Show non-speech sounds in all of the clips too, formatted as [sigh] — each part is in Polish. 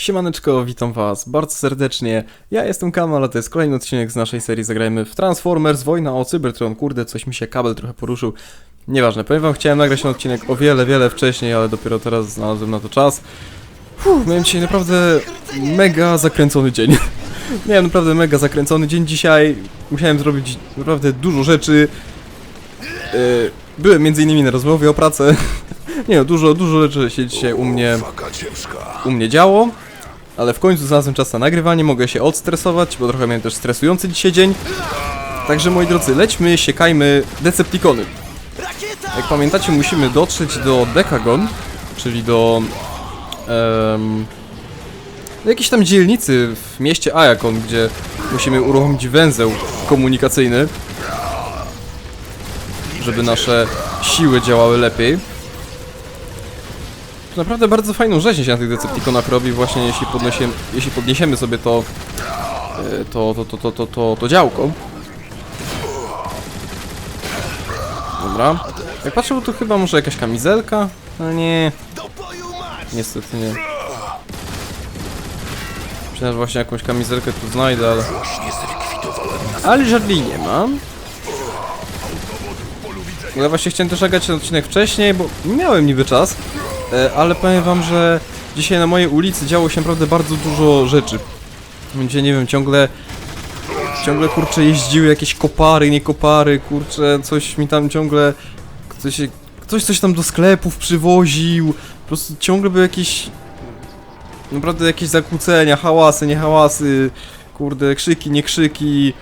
Siemaneczko, witam was bardzo serdecznie. Ja jestem Kamal, a to jest kolejny odcinek z naszej serii Zagrajmy w Transformers Wojna o Cybertron. Kurde, coś mi się kabel trochę poruszył. Nieważne, powiem wam, chciałem nagrać ten odcinek o wiele, wiele wcześniej, ale dopiero teraz znalazłem na to czas. Fuh, miałem dzisiaj naprawdę mega zakręcony dzień. [laughs] miałem naprawdę mega zakręcony dzień dzisiaj. Musiałem zrobić naprawdę dużo rzeczy. Yy, byłem między innymi na rozmowie o pracę. [laughs] Nie no, dużo, dużo rzeczy się dzisiaj u mnie u mnie działo, ale w końcu znalazłem czas na nagrywanie, mogę się odstresować, bo trochę miałem też stresujący dzisiaj dzień. Także moi drodzy, lećmy, siekajmy Decepticony. Jak pamiętacie, musimy dotrzeć do Decagon, czyli do do jakiejś tam dzielnicy w mieście Ajakon, gdzie musimy uruchomić węzeł komunikacyjny, żeby nasze siły działały lepiej. Naprawdę bardzo fajną rzeźnię się na tych Decepticonach robi właśnie jeśli, podnosiem, jeśli podniesiemy sobie to, e, to, to, to, to, to, to, to działko. Dobra. Jak patrzę, bo tu chyba może jakaś kamizelka? No nie, niestety nie. Myślałem, że właśnie jakąś kamizelkę tu znajdę, ale... Ale żadnej nie mam. Ja właśnie chciałem też nagrać ten odcinek wcześniej, bo miałem niby czas, ale powiem wam, że dzisiaj na mojej ulicy działo się naprawdę bardzo dużo rzeczy. Gdzie nie wiem, ciągle ciągle kurczę jeździły jakieś kopary, nie kopary, kurczę, coś mi tam ciągle ktoś, ktoś coś tam do sklepów przywoził, po prostu ciągle były jakieś naprawdę jakieś zakłócenia, hałasy, nie hałasy, kurde, krzyki, nie krzyki,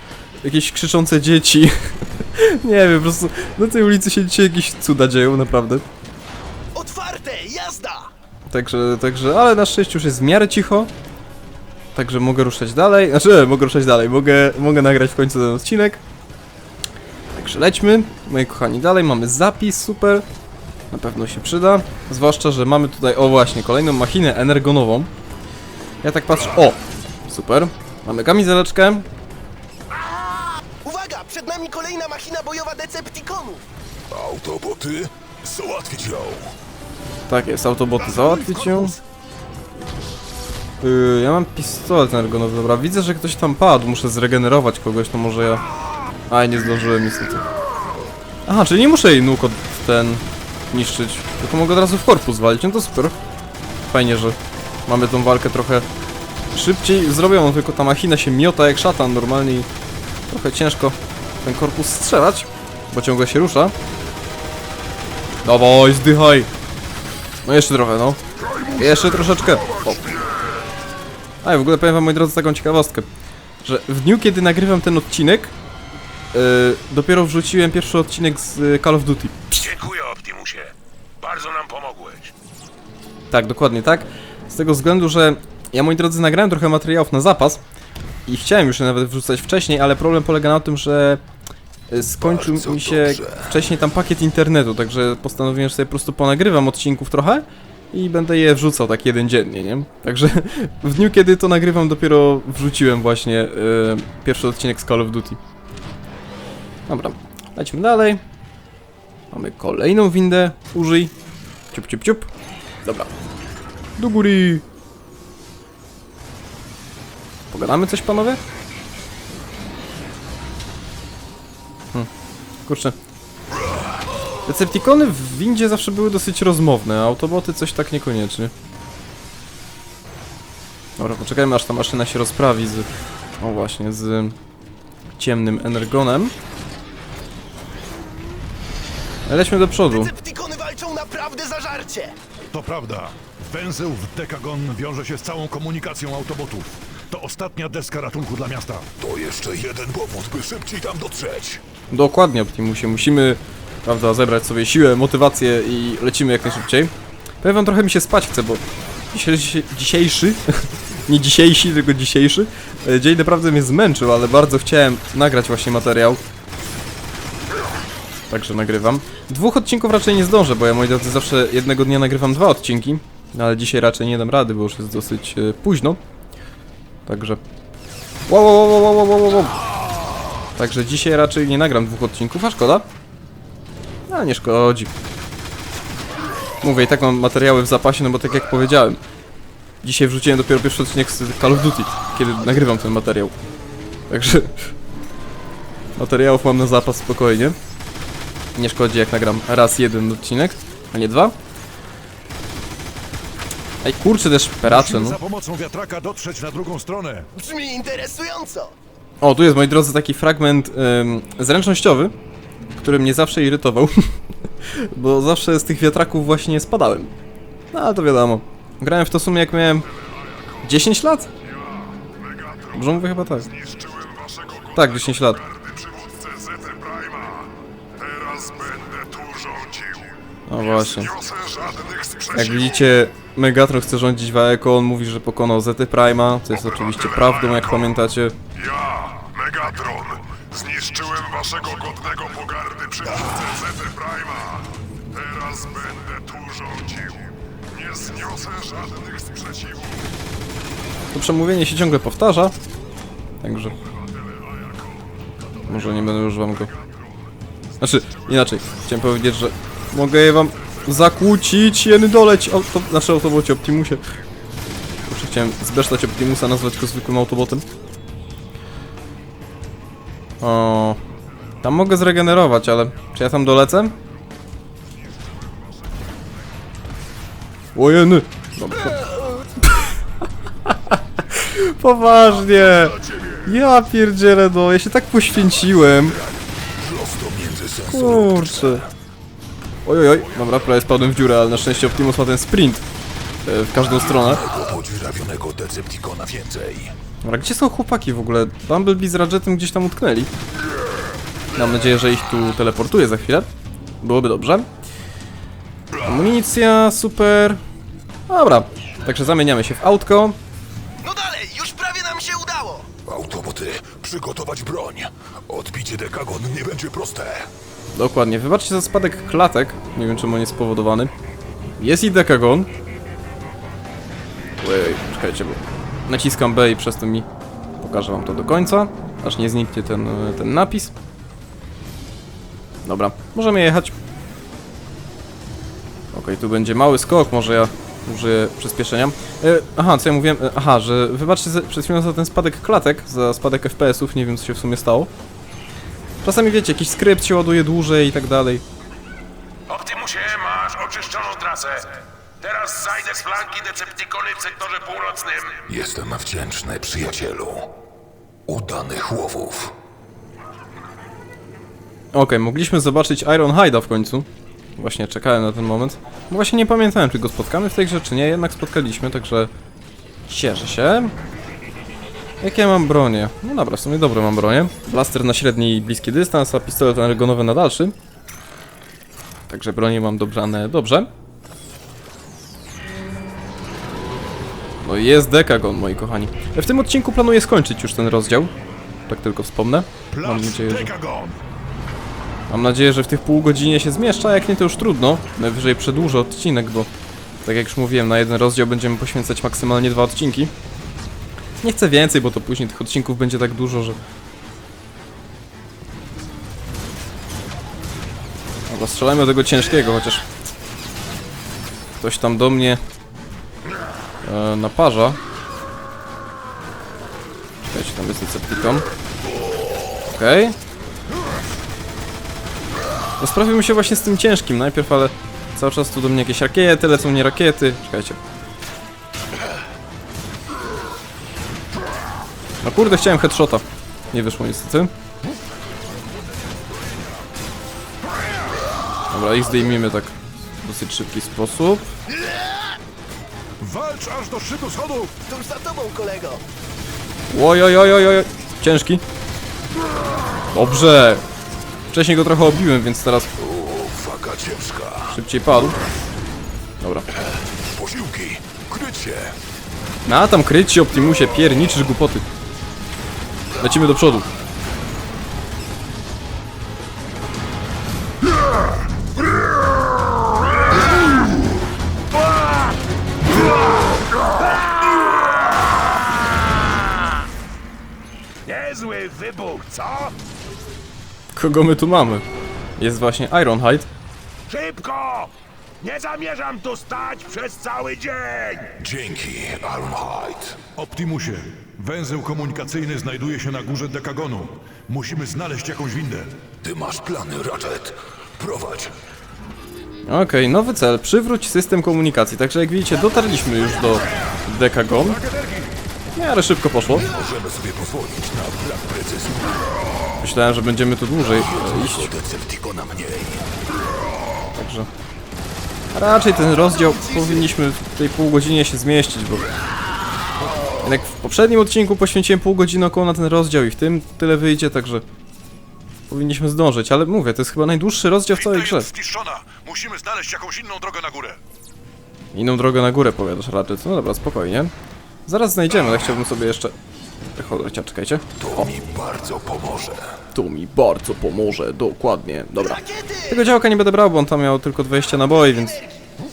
jakieś krzyczące dzieci. [laughs] nie wiem, po prostu na tej ulicy się dzisiaj jakieś cuda dzieją, naprawdę. Otwarte! Jazda! Także, także, ale na szczęście już jest w miarę cicho. Także mogę ruszać dalej. Znaczy, [laughs] mogę ruszać dalej. Mogę, mogę nagrać w końcu ten odcinek. Także lećmy, moi kochani, dalej. Mamy zapis, super. Na pewno się przyda. Zwłaszcza, że mamy tutaj, o właśnie, kolejną machinę energonową. Ja tak patrzę, o! Super. Mamy kamizeleczkę. Uwaga! Przed nami kolejna machina bojowa Decepticonów! Autoboty? Załatwić ją. Tak jest, autoboty załatwić ją. Yy, ja mam pistolet energonowy, dobra. Widzę, że ktoś tam padł, muszę zregenerować kogoś, to może ja... Aj, nie zdążyłem niestety. Aha, czyli nie muszę jej nóg od ten niszczyć, tylko mogę od razu w korpus walić, no to super. Fajnie, że mamy tą walkę trochę szybciej zrobioną, tylko ta machina się miota jak szatan normalnie i trochę ciężko ten korpus strzelać, bo ciągle się rusza. Dawaj, zdychaj! No jeszcze trochę, no. Jeszcze troszeczkę. O. A i w ogóle powiem wam, moi drodzy, taką ciekawostkę, że w dniu, kiedy nagrywam ten odcinek, yy, dopiero wrzuciłem pierwszy odcinek z y, Call of Duty. Dziękuję, Optimusie. Bardzo nam pomogłeś. Tak, dokładnie tak. Z tego względu, że ja, moi drodzy, nagrałem trochę materiałów na zapas i chciałem już je nawet wrzucać wcześniej, ale problem polega na tym, że skończył Bardzo mi się dobrze. wcześniej tam pakiet internetu, także postanowiłem, że sobie po prostu ponagrywam odcinków trochę i będę je wrzucał tak jeden dziennie, nie? Także w dniu, kiedy to nagrywam, dopiero wrzuciłem właśnie y, pierwszy odcinek z Call of Duty. Dobra, lecimy dalej. Mamy kolejną windę, użyj. Ciup, ciup, ciup. Dobra. Do góry. Pogadamy coś, panowie? Kurczę. Decepticony w windzie zawsze były dosyć rozmowne, a autoboty coś tak niekoniecznie. Dobra, poczekajmy aż ta maszyna się rozprawi z... O właśnie, z ciemnym energonem. Lećmy do przodu. Decepticony walczą naprawdę zażarcie! To prawda. Węzeł w Dekagon wiąże się z całą komunikacją autobotów. To ostatnia deska ratunku dla miasta. To jeszcze jeden powód, by szybciej tam dotrzeć. Dokładnie, Optimusie. Musimy, prawda, zebrać sobie siłę, motywację i lecimy jak najszybciej. Powiem wam, trochę mi się spać chce, bo dzisiejszy, [laughs] nie dzisiejszy, tylko dzisiejszy, e, dzień naprawdę mnie zmęczył, ale bardzo chciałem nagrać właśnie materiał. Także nagrywam. Dwóch odcinków raczej nie zdążę, bo ja, moi drodzy, zawsze jednego dnia nagrywam dwa odcinki, no, ale dzisiaj raczej nie dam rady, bo już jest dosyć e, późno. Także... Wow, wow, wow, wow, wow, wow, wow. Także dzisiaj raczej nie nagram dwóch odcinków, a szkoda. A nie szkodzi. Mówię, i tak mam materiały w zapasie, no bo tak jak powiedziałem, Dzisiaj wrzuciłem dopiero pierwszy odcinek z Call of Duty, kiedy nagrywam ten materiał. Także... [laughs] Materiałów mam na zapas spokojnie. Nie szkodzi jak nagram raz jeden odcinek, a nie dwa. Ej kurczę też peracze no. za pomocą wiatraka dotrzeć na drugą stronę. Brzmi interesująco. O, tu jest, moi drodzy, taki fragment ym, zręcznościowy, który mnie zawsze irytował, [laughs] bo zawsze z tych wiatraków właśnie spadałem. No, ale to wiadomo. Grałem w to sumie jak miałem 10 lat? Dobrze mówię chyba tak. Tak, 10 lat. No właśnie. Jak widzicie, Megatron chce rządzić Waeko, on mówi, że pokonał Zety Prima, co jest oczywiście prawdą, jak pamiętacie. Zniszczyłem waszego godnego pogardy przywódcę Zety Prima. Teraz będę tu rządził. Nie zniosę żadnych sprzeciwów. To przemówienie się ciągle powtarza, także... Może nie będę już wam go... Znaczy, inaczej, chciałem powiedzieć, że mogę je wam zakłócić, jeny doleć, auto... znaczy autobocie Optimusie. Kurczę, chciałem zbesztać Optimusa, nazwać go zwykłym autobotem. O, Tam mogę zregenerować, ale czy ja tam dolecę? O jeny! Dobra. [laughs] Poważnie! Ja pierdzielę, no, ja się tak poświęciłem. Kurczę. Oj, oj, oj, dobra, prawie spadłem w dziurę, ale na szczęście Optimus ma ten sprint e, w każdą stronę. Decepticona więcej. Dobra, gdzie są chłopaki w ogóle? Bumblebee z Radgetem gdzieś tam utknęli. Mam nadzieję, że ich tu teleportuję za chwilę. Byłoby dobrze. Amunicja, super. Dobra, także zamieniamy się w autko. No dalej, już prawie nam się udało. Autoboty, przygotować broń. Odbicie Dekagon nie będzie proste. Dokładnie, wybaczcie za spadek klatek. Nie wiem czemu on jest spowodowany. Jest i Dekagon. Ojej, czekajcie, bo naciskam B i przez to mi pokażę wam to do końca, aż nie zniknie ten, ten napis. Dobra, możemy jechać. Okej, tu będzie mały skok, może ja użyję przyspieszenia. E, aha, co ja mówiłem? E, aha, że wybaczcie za, przed chwilą za ten spadek klatek, za spadek FPS-ów, nie wiem co się w sumie stało. Czasami wiecie, jakiś skrypt się ładuje dłużej i tak dalej. Optimusie, masz oczyszczoną trasę. Teraz zajdę z flanki Decepticony w sektorze północnym. Jestem wdzięczny, przyjacielu. Udanych łowów. Okej, mogliśmy zobaczyć Iron Hide'a w końcu. Właśnie czekałem na ten moment. Bo właśnie nie pamiętałem, czy go spotkamy w tej grze, czy nie. Jednak spotkaliśmy, także cieszę się. Jakie ja mam bronie? No dobra, w sumie dobre mam bronie. Blaster na średni i bliski dystans, a pistolet energonowy na dalszy. Także bronie mam dobrane dobrze. No jest Dekagon, moi kochani. W tym odcinku planuję skończyć już ten rozdział. Tak tylko wspomnę. Mam nadzieję, że... Mam nadzieję, że w tych pół godzinie się zmieszcza, jak nie to już trudno. Najwyżej przedłużę odcinek, bo tak jak już mówiłem, na jeden rozdział będziemy poświęcać maksymalnie dwa odcinki. Nie chcę więcej, bo to później tych odcinków będzie tak dużo, że... Dobra, strzelajmy do tego ciężkiego, chociaż... Ktoś tam do mnie... E, naparza. Czekajcie, tam jest Decepticon. Okej. Rozprawimy się właśnie z tym ciężkim najpierw, ale cały czas tu do mnie jakieś rakiety, lecą nie rakiety. Czekajcie. No kurde, chciałem headshota. Nie wyszło niestety. Dobra, ich zdejmijmy tak w dosyć szybki sposób. Walcz aż do szczytu schodów! Tuż za tobą, kolego. Oj, oj, oj, oj, oj. Ciężki. Dobrze. Wcześniej go trochę obiłem, więc teraz Uwaga ciężka. szybciej padł. Dobra. Posiłki, kryć się. Na tam kryć się Optimusie, pierniczysz głupoty. Lecimy do przodu. Co? Kogo my tu mamy? Jest właśnie Ironhide. Szybko! Nie zamierzam tu stać przez cały dzień! Dzięki, Ironhide. Optimusie, węzeł komunikacyjny znajduje się na górze Dekagonu. Musimy znaleźć jakąś windę. Ty masz plany, Ratchet. Prowadź. Okej, nowy cel. Przywróć system komunikacji. Także jak widzicie, dotarliśmy już do Dekagon. W miarę szybko poszło. Możemy sobie pozwolić na brak precyzji. Myślałem, że będziemy tu dłużej e, iść. Do Decepticona mniej. Także raczej ten rozdział powinniśmy w tej pół godzinie się zmieścić, bo jednak w poprzednim odcinku poświęciłem pół godziny około na ten rozdział i w tym tyle wyjdzie, także powinniśmy zdążyć, ale mówię, to jest chyba najdłuższy rozdział w całej grze. Musimy znaleźć jakąś inną drogę na górę. Inną drogę na górę powiadasz Ratchet. No dobra, spokojnie. Zaraz znajdziemy, ale chciałbym sobie jeszcze... Cholera, czekajcie. To mi bardzo pomoże. Tu mi bardzo pomoże, dokładnie. Dobra. Tego działka nie będę brał, bo on tam miał tylko 20 naboi, więc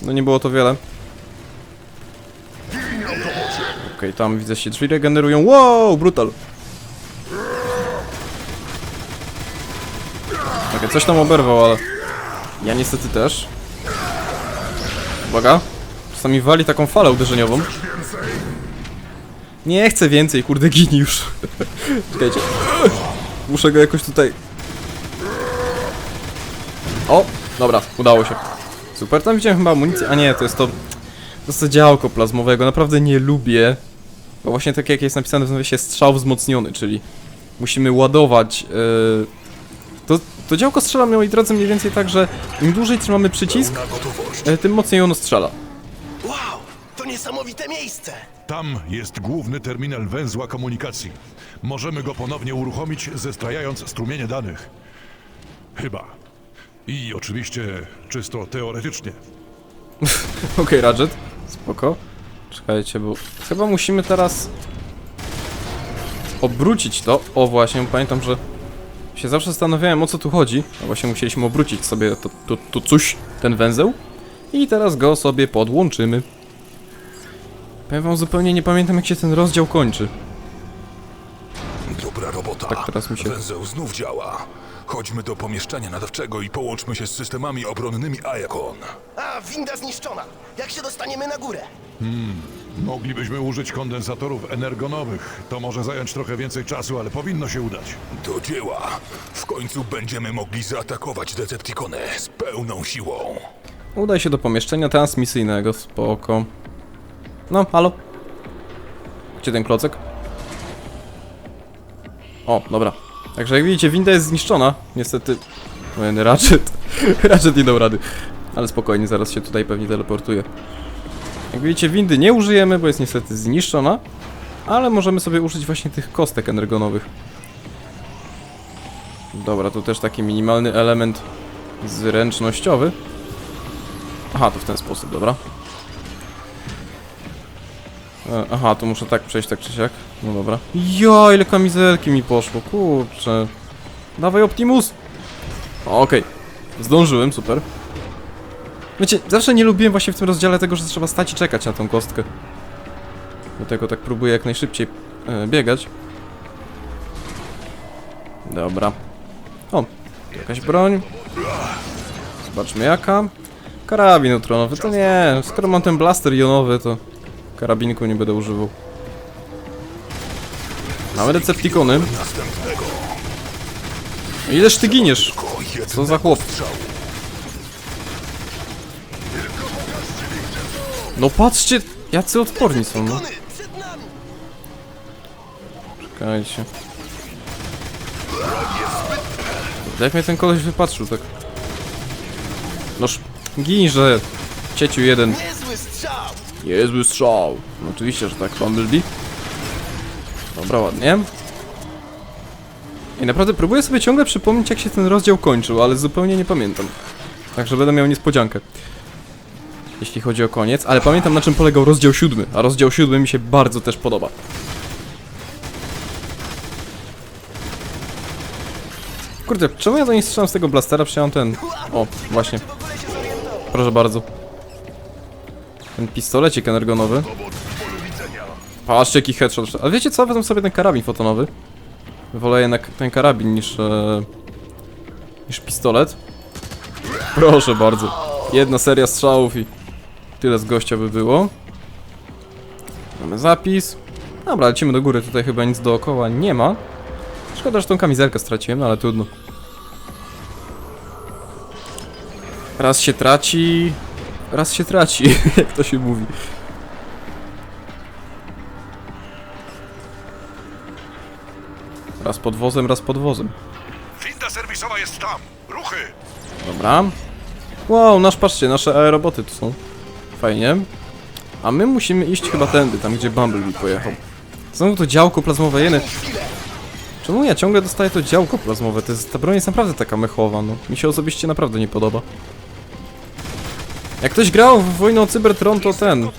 no nie było to wiele. Okej, tam widzę się drzwi regenerują. Wow, brutal. Okej, coś tam oberwał, ale ja niestety też. Uwaga. Czasami wali taką falę uderzeniową. Nie chcę więcej, kurde, gini już. [laughs] Czekajcie. Muszę go jakoś tutaj o, dobra, udało się. Super, tam widziałem chyba amunicję, a nie, to jest to... To jest to działko plazmowego, naprawdę nie lubię. Bo właśnie tak jak jest napisane w nawiasie, strzał wzmocniony, czyli musimy ładować... Yy... To, to działko strzela, moi drodzy, mniej więcej tak, że im dłużej trzymamy przycisk, yy, tym mocniej ono strzela. Wow, to niesamowite miejsce! Tam jest główny terminal węzła komunikacji. Możemy go ponownie uruchomić, zestrajając strumienie danych. Chyba. I oczywiście czysto teoretycznie. [laughs] Okej, Radget, spoko. Czekajcie, bo chyba musimy teraz obrócić to. O właśnie, pamiętam, że się zawsze zastanawiałem o co tu chodzi. A właśnie musieliśmy obrócić sobie to, to, to coś, ten węzeł. I teraz go sobie podłączymy. Powiem wam, zupełnie nie pamiętam jak się ten rozdział kończy. Dobra robota. Tak, teraz mi się- Węzeł znów działa. Chodźmy do pomieszczenia nadawczego i połączmy się z systemami obronnymi Iacon. A, winda zniszczona. Jak się dostaniemy na górę? Moglibyśmy użyć kondensatorów energonowych. To może zająć trochę więcej czasu, ale powinno się udać. Do dzieła. W końcu będziemy mogli zaatakować Decepticony z pełną siłą. Udaj się do pomieszczenia transmisyjnego, spoko. No, halo? Gdzie ten klocek? O, dobra. Także jak widzicie, winda jest zniszczona. Niestety... Ten Ratchet... [laughs] Ratchet nie dał rady. Ale spokojnie, zaraz się tutaj pewnie teleportuje. Jak widzicie, windy nie użyjemy, bo jest niestety zniszczona. Ale możemy sobie użyć właśnie tych kostek energonowych. Dobra, tu też taki minimalny element zręcznościowy. Aha, to w ten sposób, dobra. E, aha, to muszę tak przejść, tak czy siak. No dobra. Ja, ile kamizelki mi poszło, kurczę. Dawaj Optimus! Okej, zdążyłem, super. Wiecie, zawsze nie lubiłem właśnie w tym rozdziale tego, że trzeba stać i czekać na tą kostkę. Dlatego tak próbuję jak najszybciej e, biegać. Dobra. O, tu jakaś broń. Zobaczmy jaka. Karabin neutronowy, to nie, skoro mam ten blaster jonowy, to karabinku nie będę używał. Mamy. Następnego. Ileż ty giniesz? Co za chłop? No patrzcie, jacy odporni są, no. Czekajcie. Jak mnie ten koleś wypatrzył, tak? Noż, ginże, cieciu jeden. Niezły strzał! Niezły strzał. No, oczywiście, że tak, Bumblebee. Dobra, ładnie. I naprawdę próbuję sobie ciągle przypomnieć, jak się ten rozdział kończył, ale zupełnie nie pamiętam. Także będę miał niespodziankę. Jeśli chodzi o koniec, ale pamiętam na czym polegał rozdział siódmy, a rozdział siódmy mi się bardzo też podoba. Kurde, czemu ja do niej strzelam z tego blastera? Przecież ten... O, właśnie. Proszę bardzo. Ten pistolecik energonowy. Patrzcie jaki headshot. Ale wiecie co? Wezmę sobie ten karabin fotonowy. Wolę jednak ten karabin niż... E, niż pistolet. Proszę bardzo. Jedna seria strzałów i tyle z gościa by było. Mamy zapis. Dobra, lecimy do góry, tutaj chyba nic dookoła nie ma. Szkoda, że tą kamizelkę straciłem, no ale trudno. Raz się traci... Raz się traci, [laughs] jak to się mówi. Raz pod wozem, raz pod wozem. Winda serwisowa jest tam. Ruchy! Dobra. Wow, nasz, patrzcie, nasze aeroboty tu są. Fajnie. A my musimy iść chyba tędy, tam gdzie Bumblebee pojechał. Znowu to działko plazmowe, jeny. Czemu ja ciągle dostaję to działko plazmowe? To jest, ta broń jest naprawdę taka mechowa, no. Mi się osobiście naprawdę nie podoba. Jak ktoś grał w Wojnę o Cybertron, to ten...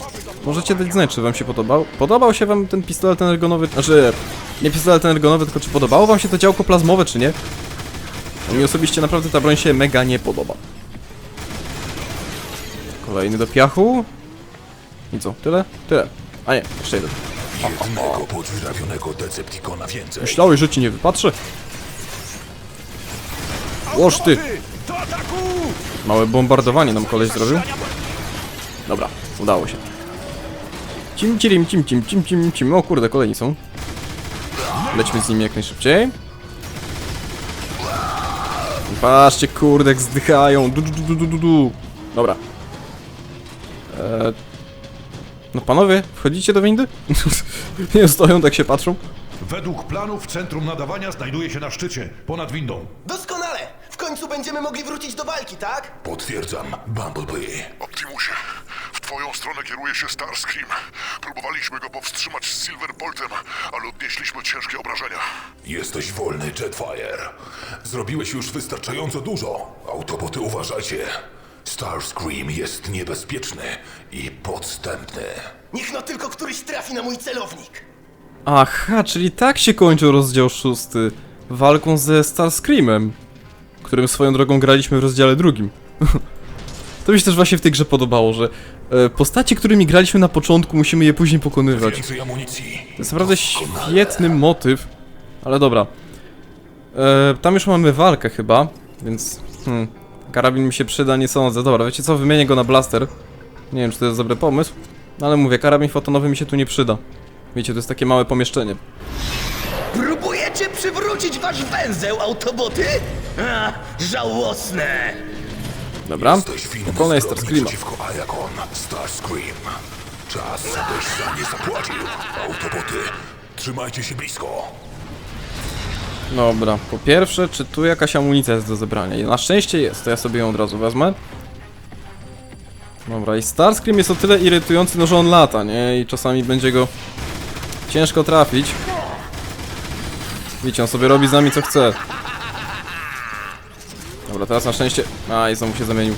Możecie dać znać, czy wam się podobał. Podobał się wam ten pistolet energonowy, znaczy... Nie pistolet energonowy, tylko czy podobało wam się to działko plazmowe, czy nie? Mi osobiście naprawdę ta broń się mega nie podoba. Kolejny do piachu. I co? Tyle? Tyle. A nie, jeszcze jeden. Jednego podziurawionego Decepticona więcej. Myślałeś, że ci nie wypatrzę? Łoż ty! Małe bombardowanie nam koleś zrobił. Dobra, udało się. Cim, cirim, cim, cim, cim, cim, cim. O kurde, kolejni są. Lećmy z nimi jak najszybciej. Patrzcie, kurde, jak zdychają. Du, du, du, du, du, du. Dobra. Eee... No panowie, wchodzicie do windy? [laughs] nie stoją, tak się patrzą. Według planów centrum nadawania znajduje się na szczycie, ponad windą. Doskonale! W końcu będziemy mogli wrócić do walki, tak? Potwierdzam, Bumblebee. Optimusie, w twoją stronę kieruje się Starscream. Próbowaliśmy go powstrzymać z Silverboltem, ale odnieśliśmy ciężkie obrażenia. Jesteś wolny, Jetfire. Zrobiłeś już wystarczająco dużo. Autoboty uważajcie. Starscream jest niebezpieczny i podstępny. Niech no tylko któryś trafi na mój celownik. Aha, czyli tak się kończył rozdział szósty. Walką ze Starscreamem, którym swoją drogą graliśmy w rozdziale drugim. [laughs] to mi się też właśnie w tej grze podobało, że e, postacie, którymi graliśmy na początku, musimy je później pokonywać. To jest naprawdę świetny motyw, ale dobra. E, tam już mamy walkę chyba, więc hmm, karabin mi się przyda, nie sądzę. Dobra, wiecie co, wymienię go na blaster. Nie wiem, czy to jest dobry pomysł, no ale mówię, karabin fotonowy mi się tu nie przyda. Wiecie, to jest takie małe pomieszczenie. Próbujecie przywrócić wasz węzeł, autoboty? A, żałosne! Dobra. Starscreama. przeciwko Iacon, Starscream. Czas, byś za nie zapłacił. Autoboty, trzymajcie się blisko. Dobra, po pierwsze, czy tu jakaś amunicja jest do zebrania? Na szczęście jest, to ja sobie ją od razu wezmę. Dobra, i Starscream jest o tyle irytujący, no że on lata, nie? I czasami będzie go ciężko trafić. Wiecie, on sobie robi z nami co chce. Dobra, teraz na szczęście... A, i znowu się zamienił.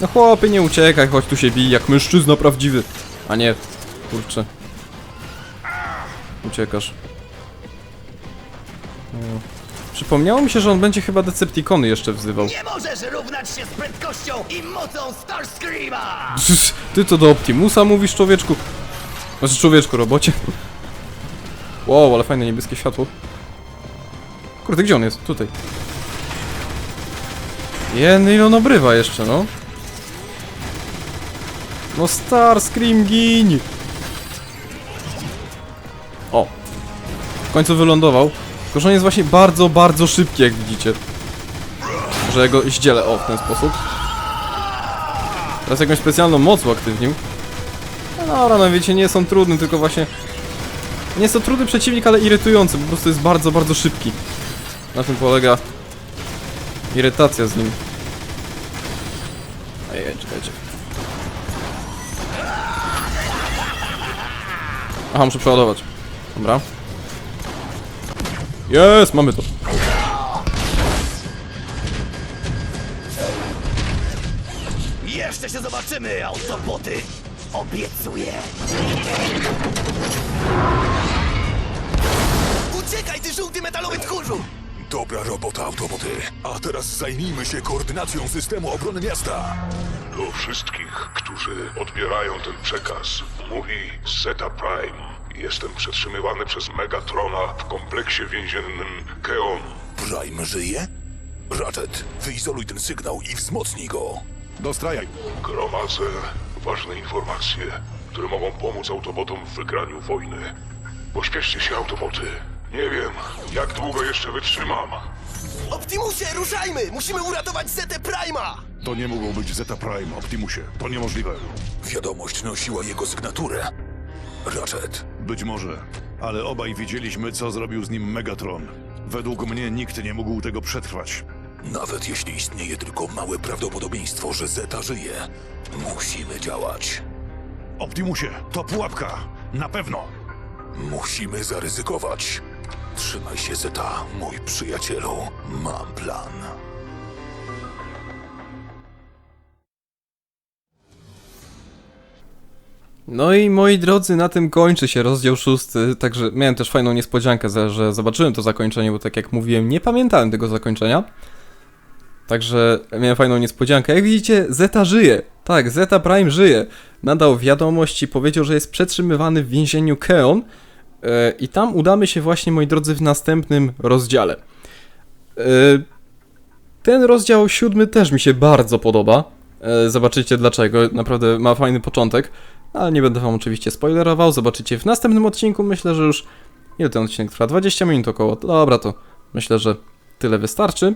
No chłopie, nie uciekaj, chodź tu się bij, jak mężczyzna prawdziwy. A nie, kurczę. Uciekasz. Przypomniało mi się, że on będzie chyba Decepticony jeszcze wzywał. Nie możesz równać się z prędkością i mocą Starscreama! Ty to do Optimusa mówisz, człowieczku? Znaczy, człowieczku, robocie. Wow, ale fajne niebieskie światło. Kurde, gdzie on jest? Tutaj. Jeny, ile on obrywa jeszcze, no. No Starscream, giń! O. W końcu wylądował. Tylko, jest właśnie bardzo, bardzo szybki, jak widzicie. Że go zdzielę, o, w ten sposób. Teraz jakąś specjalną moc uaktywnił. No no wiecie, nie są trudne, tylko właśnie... Nie jest to trudny przeciwnik, ale irytujący, po prostu jest bardzo, bardzo szybki. Na tym polega irytacja z nim. Ej, ej, czekajcie. Aha, muszę przeładować. Dobra. Jest, mamy to. Jeszcze się zobaczymy, autoboty! Obiecuję! Uciekaj, ty żółty metalowy tchórzu! Dobra robota, autoboty. A teraz zajmijmy się koordynacją systemu obrony miasta. Do wszystkich, którzy odbierają ten przekaz, mówi Zeta Prime. Jestem przetrzymywany przez Megatrona w kompleksie więziennym Keon. Prime żyje? Ratchet, wyizoluj ten sygnał i wzmocnij go. Dostrajaj. Gromadzę ważne informacje, które mogą pomóc Autobotom w wygraniu wojny. Pośpieszcie się, Autoboty. Nie wiem, jak długo jeszcze wytrzymam. Optimusie, ruszajmy! Musimy uratować Zetę Prima! To nie mogło być Zeta Prime, Optimusie. To niemożliwe. Wiadomość nosiła jego sygnaturę. Ratchet, Być może. Ale obaj widzieliśmy, co zrobił z nim Megatron. Według mnie nikt nie mógł tego przetrwać. nawet jeśli istnieje tylko małe prawdopodobieństwo, że Zeta żyje, musimy działać. Optimusie, to pułapka. Na pewno. Musimy zaryzykować. Trzymaj się, Zeta, mój przyjacielu. Mam plan. No i moi drodzy, na tym kończy się rozdział szósty, także miałem też fajną niespodziankę, że zobaczyłem to zakończenie, bo tak jak mówiłem, nie pamiętałem tego zakończenia. Także miałem fajną niespodziankę. Jak widzicie, Zeta żyje. Tak, Zeta Prime żyje. Nadał wiadomość i powiedział, że jest przetrzymywany w więzieniu Keon. E, I tam udamy się właśnie, moi drodzy, w następnym rozdziale. E, ten rozdział siódmy też mi się bardzo podoba. E, Zobaczycie dlaczego. Naprawdę ma fajny początek. Ale nie będę wam oczywiście spoilerował. Zobaczycie w następnym odcinku. Myślę, że już. Ile ten odcinek trwa? 20 minut około. Dobra, to myślę, że tyle wystarczy.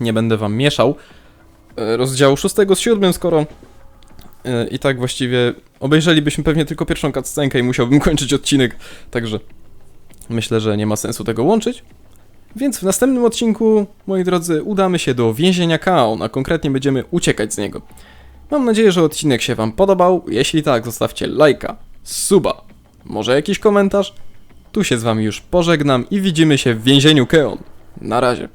Nie będę wam mieszał rozdziału 6 z 7, skoro i tak właściwie obejrzelibyśmy pewnie tylko pierwszą cutscenkę i musiałbym [laughs] kończyć odcinek. Także myślę, że nie ma sensu tego łączyć. Więc w następnym odcinku, moi drodzy, udamy się do więzienia Kaon, a konkretnie będziemy uciekać z niego. Mam nadzieję, że odcinek się Wam podobał. Jeśli tak, zostawcie lajka, suba, może jakiś komentarz. Tu się z Wami już pożegnam i widzimy się w więzieniu Keon. Na razie.